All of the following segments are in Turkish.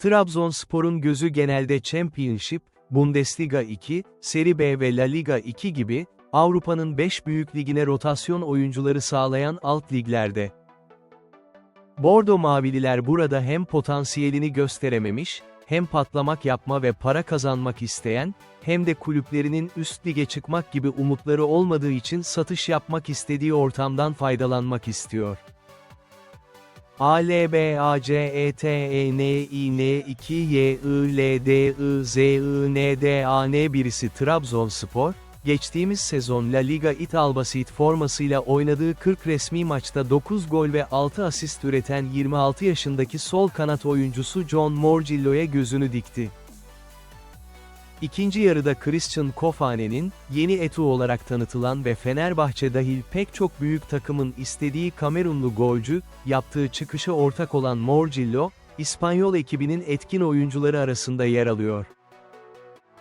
Trabzonspor'un gözü genelde Championship, Bundesliga 2, Serie B ve La Liga 2 gibi, Avrupa'nın 5 büyük ligine rotasyon oyuncuları sağlayan alt liglerde. Bordo Mavililer burada hem potansiyelini gösterememiş, hem patlamak yapma ve para kazanmak isteyen, hem de kulüplerinin üst lige çıkmak gibi umutları olmadığı için satış yapmak istediği ortamdan faydalanmak istiyor. A L B A C E T E N I N 2 Y I L D I Z I N D A N birisi Trabzonspor, geçtiğimiz sezon La Liga İtalbasit formasıyla oynadığı 40 resmi maçta 9 gol ve 6 asist üreten 26 yaşındaki sol kanat oyuncusu John Morgillo'ya gözünü dikti. İkinci yarıda Christian Kofane'nin, yeni Etu olarak tanıtılan ve Fenerbahçe dahil pek çok büyük takımın istediği Kamerunlu golcü, yaptığı çıkışa ortak olan Morgillo, İspanyol ekibinin etkin oyuncuları arasında yer alıyor.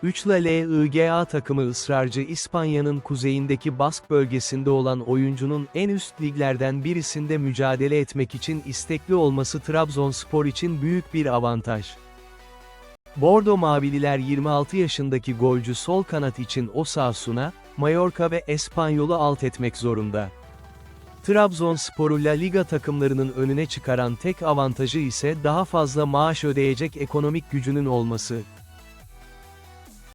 3 La Liga takımı ısrarcı İspanya'nın kuzeyindeki Bask bölgesinde olan oyuncunun en üst liglerden birisinde mücadele etmek için istekli olması Trabzonspor için büyük bir avantaj. Bordo Mavililer 26 yaşındaki golcü sol kanat için Osasuna, Mallorca ve Espanyol'u alt etmek zorunda. Trabzonspor'u La Liga takımlarının önüne çıkaran tek avantajı ise daha fazla maaş ödeyecek ekonomik gücünün olması.